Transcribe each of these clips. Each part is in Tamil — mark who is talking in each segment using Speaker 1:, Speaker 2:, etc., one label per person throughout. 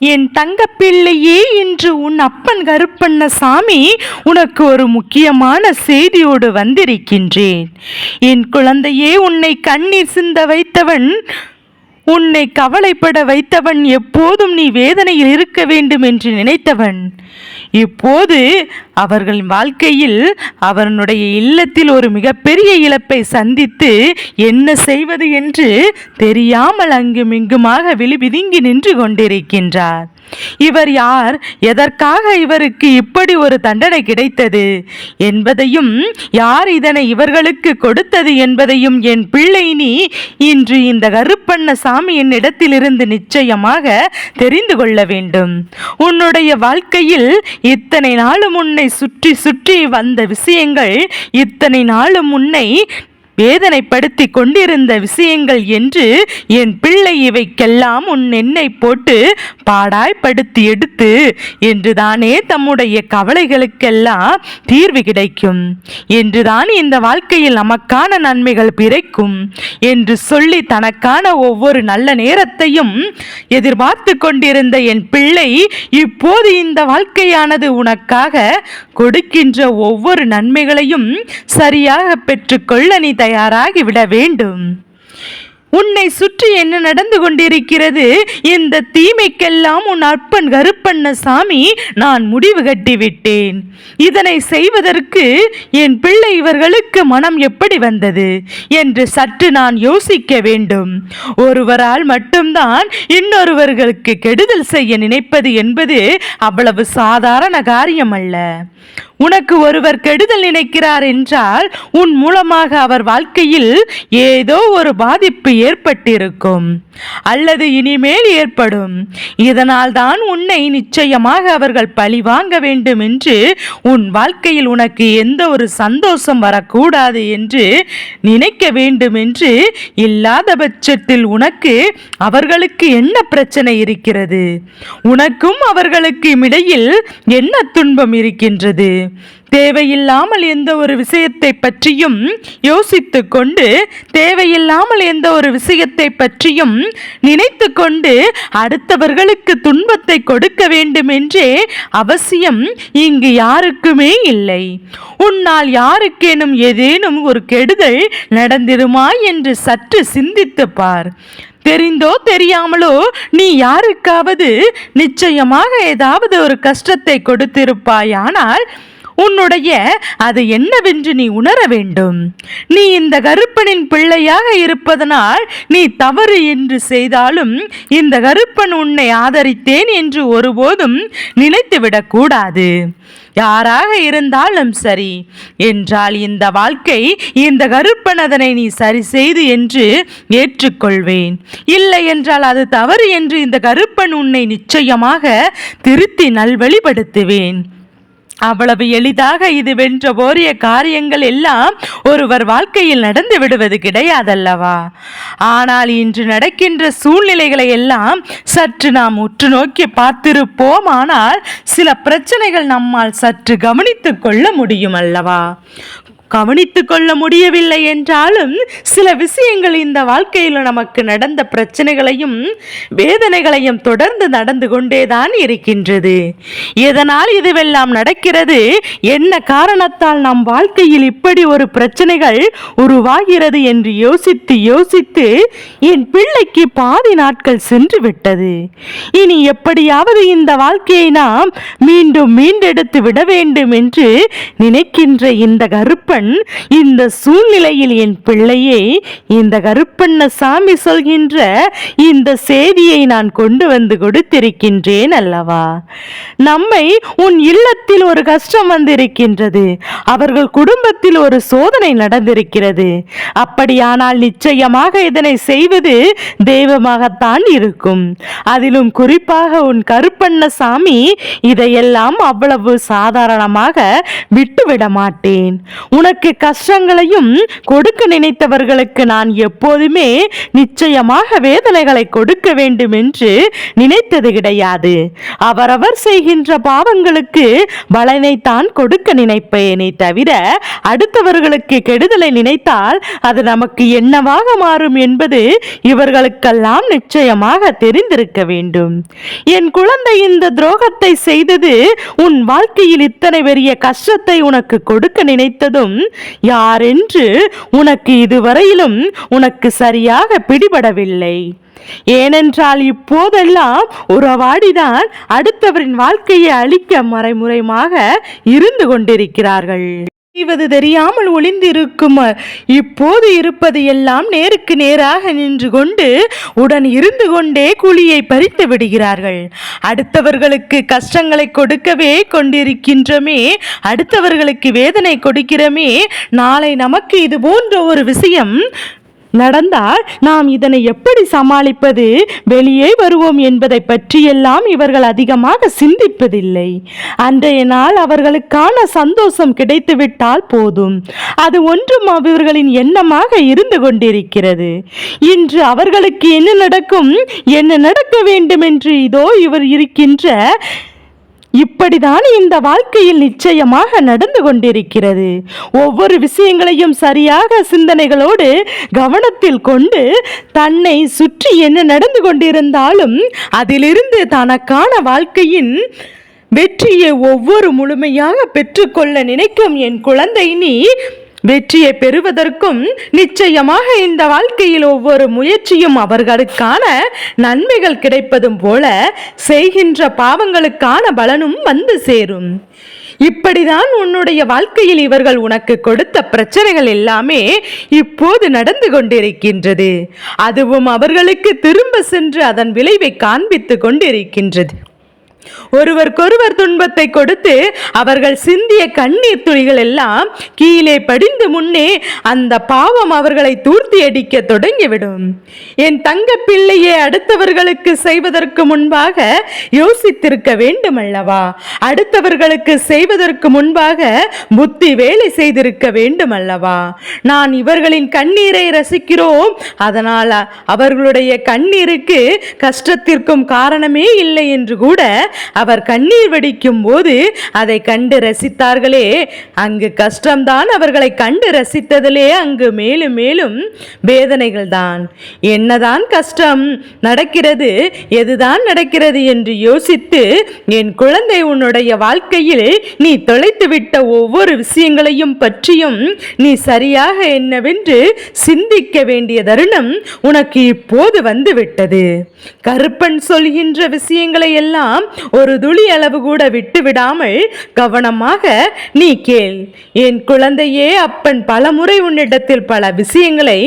Speaker 1: என் தங்கப்பிள்ளையே இன்று உன் அப்பன் கருப்பண்ண சாமி உனக்கு ஒரு முக்கியமான செய்தியோடு வந்திருக்கின்றேன். என் குழந்தையே உன்னை கண்ணீர் சிந்த வைத்தவன் உன்னை கவலைப்பட வைத்தவன் எப்போதும் நீ வேதனையில் இருக்க வேண்டும் என்று நினைத்தவன். இப்போது அவர்கள் வாழ்க்கையில் அவனுடைய இல்லத்தில் ஒரு மிகப்பெரிய இழப்பை சந்தித்து என்ன செய்வது என்று தெரியாமல் அங்கும் இங்குமாக விழிபிதுங்கி நின்று கொண்டிருக்கின்றார். இவர் யார்? எதற்காக இவருக்கு இப்படி ஒரு தண்டனை கிடைத்தது? என்பதையும் யார் இதனை இவர்களுக்கு கொடுத்தது என்பதையும் என் பிள்ளை நீ இன்று இந்த கருப்பண்ண சாமி என்னிடத்திலிருந்து நிச்சயமாக தெரிந்து கொள்ள வேண்டும். உன்னுடைய வாழ்க்கையில் இத்தனை நாளும் உன்னை சுற்றி சுற்றி வந்த விஷயங்கள் இத்தனை நாளும் உன்னை வேதனைப்படுத்தி கொண்டிருந்த விஷயங்கள் என்று என் பிள்ளை இவைக்கெல்லாம் உன் எண்ணெய் போட்டு பாடாய்ப்படுத்தி எடுத்து என்றுதானே தம்முடைய கவலைகளுக்கெல்லாம் தீர்வு கிடைக்கும். என்றுதான் இந்த வாழ்க்கையில் நமக்கான நன்மைகள் பிறக்கும். என்று சொல்லி தனக்கான ஒவ்வொரு நல்ல நேரத்தையும் எதிர்பார்த்து கொண்டிருந்த என் பிள்ளை இப்போது இந்த வாழ்க்கையானது உனக்காக கொடுக்கின்ற ஒவ்வொரு நன்மைகளையும் சரியாக பெற்றுக்கொள்ள நீ தயாராகி விட வேண்டும். உன்னை சுற்றி என்ன நடந்து கொண்டிருக்கிறது? இந்த தீமைக்கெல்லாம் உன் அற்பன் கருப்பண்ண சாமி? நான் முடிவு கட்டிவிட்டேன் இதனை செய்வதற்கு என் பிள்ளை இவர்களுக்கு மனம் எப்படி வந்தது? என்று சற்று நான் யோசிக்க வேண்டும். ஒருவரால் மட்டும்தான் இன்னொருவர்களுக்கு கெடுதல் செய்ய நினைப்பது என்பது அவ்வளவு சாதாரண காரியம் அல்ல உனக்கு ஒருவர் கெடுதல் நினைக்கிறார் என்றால் உன் மூலமாக அவர் வாழ்க்கையில் ஏதோ ஒரு பாதிப்பு ஏற்பட்டிருக்கும். அல்லது இனிமேல் ஏற்படும். இதனால் தான் உன்னை நிச்சயமாக அவர்கள் பழி வாங்க வேண்டும் என்று உன் வாழ்க்கையில் உனக்கு எந்த ஒரு சந்தோஷம் வரக்கூடாது என்று நினைக்க வேண்டும் என்று இல்லாத பட்சத்தில் உனக்கு அவர்களுக்கு என்ன பிரச்சனை இருக்கிறது? உனக்கும் அவர்களுக்கும் இடையில் என்ன துன்பம் இருக்கின்றது? தேவையில்லாமல் எந்த ஒரு விஷயத்தை பற்றியும் யோசித்து கொண்டு தேவையில்லாமல் எந்த ஒரு விஷயத்தை பற்றியும் நினைத்து கொண்டு அடுத்தவர்களுக்கு துன்பத்தை கொடுக்க வேண்டும் என்றே அவசியம் இங்கு யாருக்குமே இல்லை. உன்னால் யாருக்கேனும் ஏதேனும் ஒரு கெடுதல் நடந்திருமா என்று சற்று சிந்தித்து பார். தெரிந்தோ தெரியாமலோ நீ யாருக்காவது நிச்சயமாக ஏதாவது ஒரு கஷ்டத்தை கொடுத்திருப்பாயானால் உன்னுடைய அது என்னவென்று நீ உணர வேண்டும். நீ இந்த கருப்பனின் பிள்ளையாக இருப்பதனால் நீ தவறு என்று செய்தாலும் இந்த கருப்பன் உன்னை ஆதரித்தேன் என்று ஒருபோதும் நினைத்துவிடக்கூடாது யாராக இருந்தாலும் சரி. என்றால் இந்த வாழ்க்கை இந்த கருப்பன் அதனை நீ சரி செய்து என்று ஏற்றுக்கொள்வேன். இல்லை என்றால் அது தவறு என்று இந்த கருப்பன் உன்னை நிச்சயமாக திருத்தி நல்வழிப்படுத்துவேன். அவ்வளவு எளிதாக இது வென்ற போரிய காரியங்கள் எல்லாம் ஒருவர் வாழ்க்கையில் நடந்து விடுவது கிடையாதல்லவா? ஆனால் இன்று நடக்கின்ற சூழ்நிலைகளை எல்லாம் சற்று நாம் உற்று நோக்கி பார்த்திருப்போம். ஆனால் சில பிரச்சனைகள் நம்மால் சற்று கவனித்துக் கொள்ள முடியும் அல்லவா? கவனித்து கொள்ள முடியவில்லை என்றாலும் சில விஷயங்கள் இந்த வாழ்க்கையில் நமக்கு நடந்த பிரச்சனைகளையும் வேதனைகளையும் தொடர்ந்து நடந்து கொண்டேதான் இருக்கின்றது. எதனால் இதுவெல்லாம் நடக்கிறது? என்ன காரணத்தால் நம் வாழ்க்கையில் இப்படி ஒரு பிரச்சனைகள் உருவாகிறது என்று யோசித்து யோசித்து என் பிள்ளைக்கு பாதி நாட்கள் சென்று விட்டது. இனி எப்படியாவது இந்த வாழ்க்கையை நாம் மீண்டும் மீண்டெடுத்து விட வேண்டும் என்று நினைக்கின்ற இந்த கருப்பன் கருப்பன் இந்த சூழ்நிலையில் என் பிள்ளையை இந்த கருப்பண்ண சாமி சொல்கின்ற இந்த செய்தியை நான் கொண்டு வந்து கொடுத்திருக்கின்றேன் அல்லவா? நம்மை உன் இல்லத்தில் ஒரு கஷ்டம் வந்திருக்கின்றது. அவர்கள் குடும்பத்தில் ஒரு சோதனை நடந்திருக்கிறது. அப்படியானால் நிச்சயமாக இதனை செய்வது தெய்வமாகத்தான் இருக்கும். அதிலும் குறிப்பாக உன் கருப்பண்ண சாமி இதையெல்லாம் அவ்வளவு சாதாரணமாக விட்டுவிட மாட்டேன் உனக்கு உனக்கு கஷ்டங்களையும் கொடுக்க நினைத்தவர்களுக்கு நான் எப்போதுமே நிச்சயமாக வேதனைகளை கொடுக்க வேண்டும் என்று நினைத்தது கிடையாது. அவரவர் செய்கின்ற பாவங்களுக்கு பலனைத்தான் கொடுக்க நினைப்பேனே தவிர அடுத்தவர்களுக்கு கெடுதலை நினைத்தால் அது நமக்கு என்னவாக மாறும் என்பது இவர்களுக்கெல்லாம் நிச்சயமாக தெரிந்திருக்க வேண்டும். என் குழந்தை இந்த துரோகத்தை செய்தது உன் வாழ்க்கையில் இத்தனை பெரிய கஷ்டத்தை உனக்கு கொடுக்க நினைத்ததும் யாரென்று உனக்கு இதுவரையிலும் உனக்கு சரியாக பிடிபடவில்லை. ஏனென்றால் இப்போதெல்லாம் உறவாடிதான் அடுத்தவரின் வாழ்க்கையை அழிக்க மறைமுறைமாக இருந்து கொண்டிருக்கிறார்கள். செய்வது தெரியாமல் ஒளிந்திருக்கும். இப்போது இருப்பது எல்லாம் நேருக்கு நேராக நின்று கொண்டு உடன் இருந்து கொண்டே குழியை பறித்து விடுகிறார்கள். அடுத்தவர்களுக்கு கஷ்டங்களை கொடுக்கவே கொண்டிருக்கின்றமே அடுத்தவர்களுக்கு வேதனை கொடுக்கிறோமே நாளை நமக்கு இது போன்ற ஒரு விஷயம் நடந்தால் நாம் இதனை எப்படி சமாளிப்பது? வெளியே வருவோம் என்பதை பற்றியெல்லாம் இவர்கள் அதிகமாக சிந்திப்பதில்லை. அன்றைய நாள் அவர்களுக்கான சந்தோஷம் கிடைத்துவிட்டால் போதும். அது ஒன்றும் அவர்களின் எண்ணமாக இருந்து கொண்டிருக்கிறது. இன்று அவர்களுக்கு என்ன நடக்கும்? என்ன நடக்க வேண்டும் என்று இதோ இவர் இருக்கின்ற இப்படிதான் இந்த வாழ்க்கையில் நிச்சயமாக நடந்து கொண்டிருக்கிறது. ஒவ்வொரு விஷயங்களையும் சரியாக சிந்தனைகளோடு கவனத்தில் கொண்டு தன்னை சுற்றி என்ன நடந்து கொண்டிருந்தாலும் அதிலிருந்து தனக்கான வாழ்க்கையின் வெற்றியை ஒவ்வொரு முழுமையாக பெற்றுக்கொள்ள நினைக்கும் என் குழந்தை நீ வெற்றியை பெறுவதற்கும் நிச்சயமாக இந்த வாழ்க்கையில் ஒவ்வொரு முயற்சியும் அவர்களுக்கான நன்மைகள் கிடைப்பதும் போல செய்கின்ற பாவங்களுக்கான பலனும் வந்து சேரும். இப்படிதான் உன்னுடைய வாழ்க்கையில் இவர்கள் உனக்கு கொடுத்த பிரச்சனைகள் எல்லாமே இப்போது நடந்து கொண்டிருக்கின்றது. அதுவும் அவர்களுக்கு திரும்ப சென்று அதன் விளைவை காண்பித்து கொண்டிருக்கின்றது. ஒருவருக்கொருவர் துன்பத்தை கொடுத்து அவர்கள் சிந்திய கண்ணீர் துளிகள் எல்லாம் கீழே படிந்து முன்னே அந்த பாவம் அவர்களை தூர்த்தி அடிக்க தொடங்கிவிடும். என் தங்க பிள்ளையை அடுத்தவர்களுக்கு செய்வதற்கு முன்பாக யோசித்திருக்க வேண்டும் அல்லவா அடுத்தவர்களுக்கு செய்வதற்கு முன்பாக புத்தி வேலை செய்திருக்க வேண்டும் அல்லவா நான் இவர்களின் கண்ணீரை ரசிக்கிறோம். அதனால் அவர்களுடைய கண்ணீருக்கு கஷ்டத்திற்கும் காரணமே இல்லை என்று கூட அவர் கண்ணீர் வெடிக்கும் போது அதை கண்டு ரசித்தார்களே. அங்கு கஷ்டம்தான் அவர்களை கண்டு ரசித்ததிலே. அங்கு மேலும் மேலும் வேதனைகள் தான் என்னதான் கஷ்டம் நடக்கிறது எதுதான் நடக்கிறது என்று யோசித்து என் குழந்தை உன்னுடைய வாழ்க்கையில் நீ தொலைத்துவிட்ட ஒவ்வொரு விஷயங்களையும் பற்றியும் நீ சரியாக என்னவென்று சிந்திக்க வேண்டிய தருணம் உனக்கு இப்போது வந்துவிட்டது. கருப்பன் சொல்கின்ற விஷயங்களை எல்லாம் ஒரு துளி அளவு கூட விட்டு விடாமல் கவனமாக நீ கேள். என் குழந்தையே அப்பன் பலமுறை உன்னிடத்தில் பல விஷயங்களை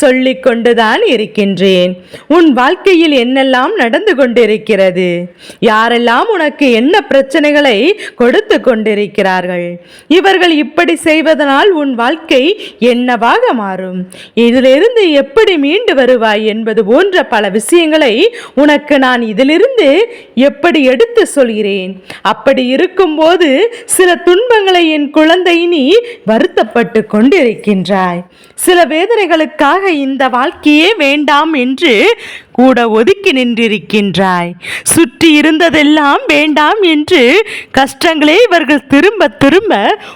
Speaker 1: சொல்லிக் கொண்டுதான் இருக்கின்றேன். உன் வாழ்க்கையில் என்னெல்லாம் நடந்து கொண்டிருக்கிறது? யாரெல்லாம் உனக்கு என்ன பிரச்சனைகளை கொடுத்து கொண்டிருக்கிறார்கள்? இவர்கள் இப்படி செய்வதனால் உன் வாழ்க்கை என்னவாக மாறும்? இதிலிருந்து எப்படி மீண்டு வருவாய் என்பது போன்ற பல விஷயங்களை உனக்கு நான் இதிலிருந்து எப்படி எடு எடுத்து சொல்கிறேன். அப்படி இருக்கும்போது சில துன்பங்களை என் குழந்தை நீ வருத்தப்பட்டு கொண்டிருக்கின்றாய். சில வேதனைகளுக்காக இந்த வாழ்க்கையே வேண்டாம் என்று கூட ஒதுக்கி நின்றிருக்கின்றாய். சுற்றி இருந்ததெல்லாம் வேண்டாம் என்று கஷ்டங்களே இவர்கள் திரும்ப திரும்ப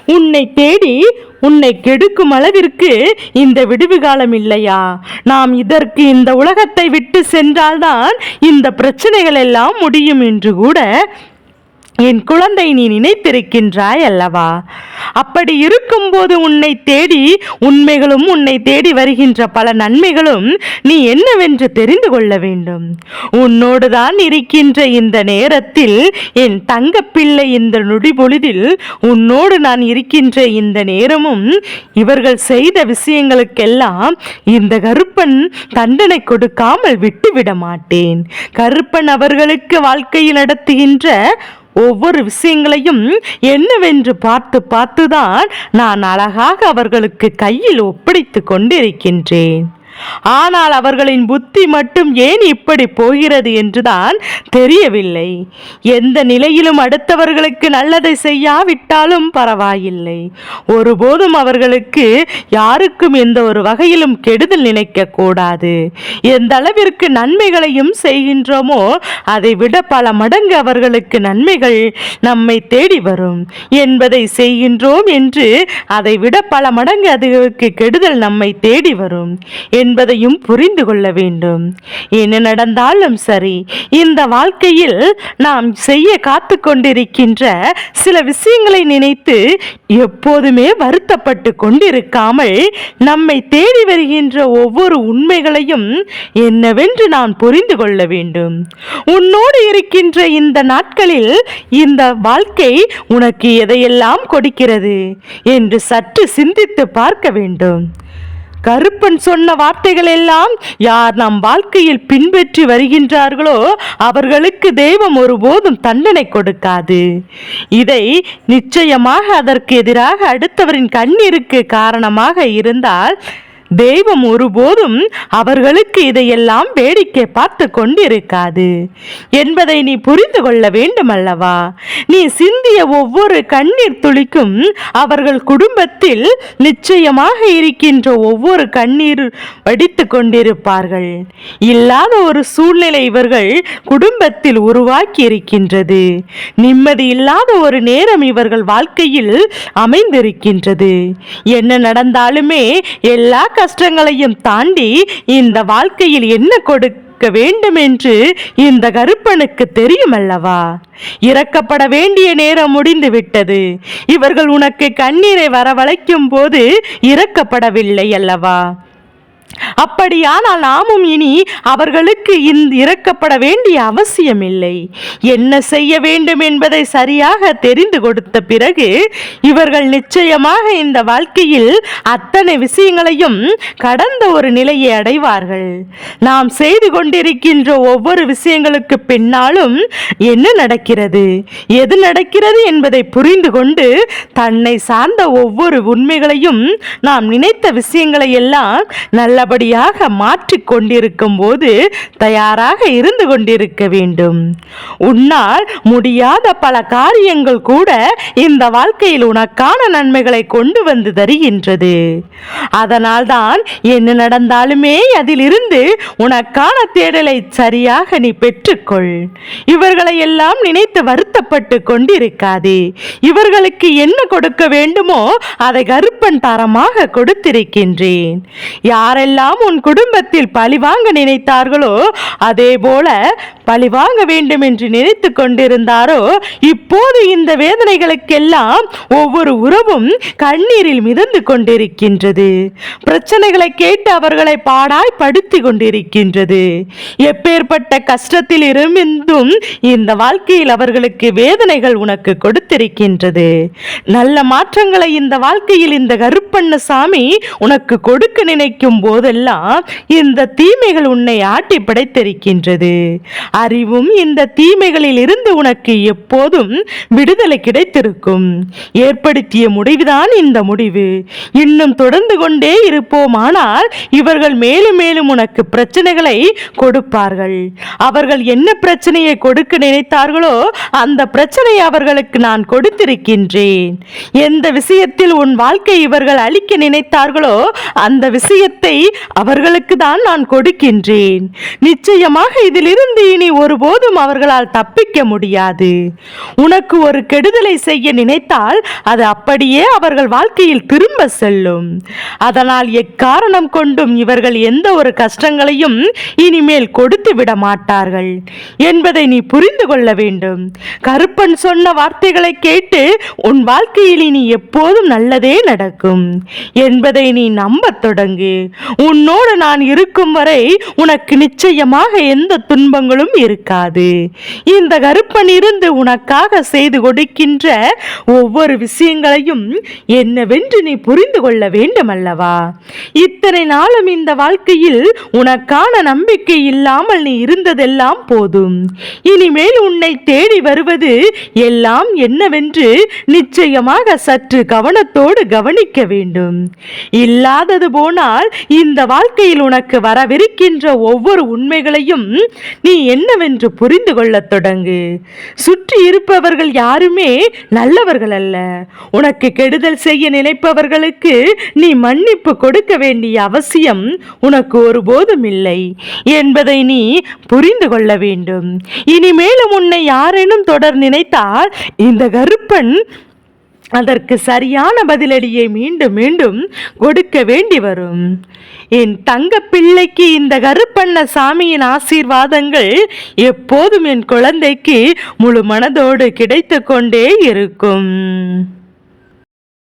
Speaker 1: உன்னை தேடி உன்னை கெடுக்கும் அளவிற்கு இந்த விடுவு காலம் இல்லையா? நாம் இதற்கு இந்த உலகத்தை விட்டு சென்றால்தான் இந்த பிரச்சனைகள் எல்லாம் முடியும் என்று கூட என் குழந்தை நீ நினைத்திருக்கின்றாய் அல்லவா? அப்படி இருக்கும்போது உன்னை தேடி உண்மைகளும் உன்னை தேடி வருகின்ற பல நன்மைகளும் நீ என்னவென்று தெரிந்து கொள்ள வேண்டும். உன்னோடு தான் இருக்கின்ற இந்த நேரத்தில் என் தங்கப்பிள்ளை இந்த நொடி பொழுதில் உன்னோடு நான் இருக்கின்ற இந்த நேரமும் இவர்கள் செய்த விஷயங்களுக்கெல்லாம் இந்த கருப்பன் தண்டனை கொடுக்காமல் விட்டுவிட மாட்டேன். கருப்பன் அவர்களுக்கு வாழ்க்கையில் நடத்துகின்ற ஒவ்வொரு விஷயங்களையும் என்னவென்று பார்த்து பார்த்துதான் நான் அழகாக அவர்களுக்கு கையில் ஒப்படைத்து கொண்டிருக்கின்றேன். ஆனால் அவர்களின் புத்தி மட்டும் ஏன் இப்படி போகிறது என்றுதான் தெரியவில்லை. எந்த நிலையிலும் அடுத்தவர்களுக்கு நல்லதை செய்யாவிட்டாலும் பரவாயில்லை. ஒருபோதும் அவர்களுக்கு யாருக்கும் எந்த ஒரு வகையிலும் கெடுதல் நினைக்க கூடாது. எந்த அளவிற்கு நன்மைகளையும் செய்கின்றோமோ அதை விட பல மடங்கு அவர்களுக்கு நன்மைகள் நம்மை தேடி வரும். என்பதை செய்கின்றோம் என்று அதை விட பல மடங்கு அதுக்கு கெடுதல் நம்மை தேடி வரும். என்பதையும் புரிந்து கொள்ள வேண்டும். என்ன நடந்தாலும் சரி இந்த வாழ்க்கையில் நாம் செய்ய காத்து கொண்டிருக்கின்ற சில விஷயங்களை நினைத்து எப்போதுமே வருத்தப்பட்டு கொண்டிருக்காமல் நம்மை தேடி வருகின்ற ஒவ்வொரு உண்மைகளையும் என்னவென்று நான் புரிந்து கொள்ள வேண்டும். உன்னோடு இருக்கின்ற இந்த நாட்களில் இந்த வாழ்க்கை உனக்கு எதையெல்லாம் கொடுக்கிறது என்று சற்று சிந்தித்து பார்க்க வேண்டும். கருப்பன் சொன்ன வார்த்தைகள் எல்லாம் யார் நம் வாழ்க்கையில் பின்பற்றி வருகின்றார்களோ அவர்களுக்கு தெய்வம் ஒருபோதும் தண்டனை கொடுக்காது. இதை நிச்சயமாக அதற்கு எதிராக அடுத்தவரின் கண்ணீருக்கு காரணமாக இருந்தால் தெய்வம் ஒருபோதும் அவர்களுக்கு இதையெல்லாம் வேடிக்கை பார்த்து கொண்டிருக்காது. என்பதை நீ புரிந்து கொள்ள வேண்டும் அல்லவா நீ சிந்திய ஒவ்வொரு கண்ணீர் துளிக்கும் அவர்கள் குடும்பத்தில் நிச்சயமாக இருக்கின்ற ஒவ்வொரு கண்ணீர் வடித்து கொண்டிருப்பார்கள். இல்லாத ஒரு சூழ்நிலை இவர்கள் குடும்பத்தில் உருவாக்கி இருக்கின்றது. நிம்மதி இல்லாத ஒரு நேரம் இவர்கள் வாழ்க்கையில் அமைந்திருக்கின்றது. என்ன நடந்தாலுமே எல்லா கஷ்டங்களையும் தாண்டி இந்த வாழ்க்கையில் என்ன கொடுக்க வேண்டும் என்று இந்த கருப்பனுக்கு தெரியும் அல்லவா இறக்கப்பட வேண்டிய நேரம் முடிந்து விட்டது. இவர்கள் உனக்கு கண்ணீரை வரவழைக்கும் போது இறக்கப்படவில்லை அல்லவா? அப்படியானால் நாமும் இனி அவர்களுக்கு இறக்கப்பட வேண்டிய அவசியமில்லை. என்ன செய்ய வேண்டும் என்பதை சரியாக தெரிந்து கொடுத்த பிறகு இவர்கள் நிச்சயமாக இந்த வாழ்க்கையில் அத்தனை விஷயங்களையும் கடந்த ஒரு நிலையை அடைவார்கள். நாம் செய்து கொண்டிருக்கின்ற ஒவ்வொரு விஷயங்களுக்கு பின்னாலும் என்ன நடக்கிறது? எது நடக்கிறது என்பதை புரிந்து கொண்டு தன்னை சார்ந்த ஒவ்வொரு உண்மைகளையும் நாம் நினைத்த விஷயங்களை எல்லாம் நல்ல நல்லபடியாக மாற்றிக் கொண்டிருக்கும் போது தயாராக இருந்து கொண்டிருக்க வேண்டும். உன்னால் முடியாத பல காரியங்கள் கூட இந்த வாழ்க்கையில் உனக்கான நன்மைகளை கொண்டு வந்து தருகின்றது. அதனால்தான் என்ன நடந்தாலுமே அதிலிருந்து உனக்கான தேடலை சரியாக நீ பெற்றுக்கொள். இவர்களை எல்லாம் நினைத்து வருத்தப்பட்டு கொண்டிருக்காதே. இவர்களுக்கு என்ன கொடுக்க வேண்டுமோ அதை கருப்பன் தரமாக கொடுத்திருக்கின்றேன். யாரை யாரெல்லாம் உன் குடும்பத்தில் பழிவாங்க நினைத்தார்களோ அதே போல பழிவாங்க வேண்டும் என்று நினைத்து கொண்டிருந்தாரோ இப்போது இந்த வேதனைகளுக்கெல்லாம் ஒவ்வொரு உறவும் கண்ணீரில் மிதந்து கொண்டிருக்கின்றது. பிரச்சனைகளை கேட்டு அவர்களை பாடாய் படுத்தி கொண்டிருக்கின்றது. எப்பேற்பட்ட கஷ்டத்தில் இருந்தும் இந்த வாழ்க்கையில் அவர்களுக்கு வேதனைகள் உனக்கு கொடுத்திருக்கின்றது. நல்ல மாற்றங்களை இந்த வாழ்க்கையில் இந்த கருப்பண்ண சாமி உனக்கு கொடுக்க நினைக்கும் போது போதெல்லாம் இந்த தீமைகள் உன்னை ஆட்டி படைத்திருக்கின்றது. அறிவும் இந்த தீமைகளில் இருந்து உனக்கு எப்போதும் விடுதலை கிடைத்திருக்கும். ஏற்படுத்திய முடிவுதான் இந்த முடிவு. இன்னும் தொடர்ந்து கொண்டே இருப்போமானால் இவர்கள் மேலும் மேலும் உனக்கு பிரச்சனைகளை கொடுப்பார்கள். அவர்கள் என்ன பிரச்சனையை கொடுக்க நினைத்தார்களோ அந்த பிரச்சனையை அவர்களுக்கு நான் கொடுத்திருக்கின்றேன். எந்த விஷயத்தில் உன் வாழ்க்கை இவர்கள் அழிக்க நினைத்தார்களோ அந்த விஷயத்தை அவர்களுக்கு தான் நான் கொடுக்கின்றேன். நிச்சயமாக இதிலிருந்து இனி ஒருபோதும் அவர்களால் தப்பிக்க முடியாது. உனக்கு ஒரு கெடுதலை செய்ய நினைத்தால் அது அப்படியே அவர்கள் வாழ்க்கையில் திரும்ப செல்லும். அதனால் எக்காரணம் கொண்டும் இவர்கள் எந்த ஒரு கஷ்டங்களையும் இனிமேல் கொடுத்து விட மாட்டார்கள் என்பதை நீ புரிந்து கொள்ள வேண்டும். கருப்பன் சொன்ன வார்த்தைகளை கேட்டு உன் வாழ்க்கையில் இனி எப்போதும் நல்லதே நடக்கும் என்பதை நீ நம்பத் தொடங்கு. உன்னோடு நான் இருக்கும் வரை உனக்கு நிச்சயமாக எந்த துன்பங்களும் இருக்காது. இந்த கருப்பன் இருந்து உனக்காக செய்து கொடுக்கின்ற ஒவ்வொரு விஷயங்களையும் என்னவென்று நீ புரிந்து கொள்ள வேண்டும் அல்லவா இத்தனை நாளும் இந்த வாழ்க்கையில் உனக்கான நம்பிக்கை இல்லாமல் நீ இருந்தது இருந்ததெல்லாம் போதும். இனிமேல் உன்னை தேடி வருவது எல்லாம் என்னவென்று நிச்சயமாக சற்று கவனத்தோடு கவனிக்க வேண்டும். இல்லாதது போனால் இந்த வாழ்க்கையில் உனக்கு வரவிருக்கின்ற ஒவ்வொரு உண்மைகளையும் நீ என்னவென்று புரிந்து கொள்ளத் தொடங்கு. சுற்றி இருப்பவர்கள் யாருமே நல்லவர்கள் அல்ல. உனக்கு கெடுதல் செய்ய நினைப்பவர்களுக்கு நீ மன்னிப்பு கொடுக்க வேண்டிய அவசியம் உனக்கு ஒருபோதும் இல்லை என்பதை நீ புரி புரிந்து கொள்ள வேண்டும். இனிமேலும் உன்னை யாரேனும் தொடர் நினைத்தால் இந்த கருப்பன் அதற்கு சரியான பதிலடியை மீண்டும் மீண்டும் கொடுக்க வேண்டி வரும். என் தங்க பிள்ளைக்கு இந்த கருப்பண்ண சாமியின் ஆசீர்வாதங்கள் எப்போதும் என் குழந்தைக்கு முழு மனதோடு கிடைத்து கொண்டே இருக்கும்.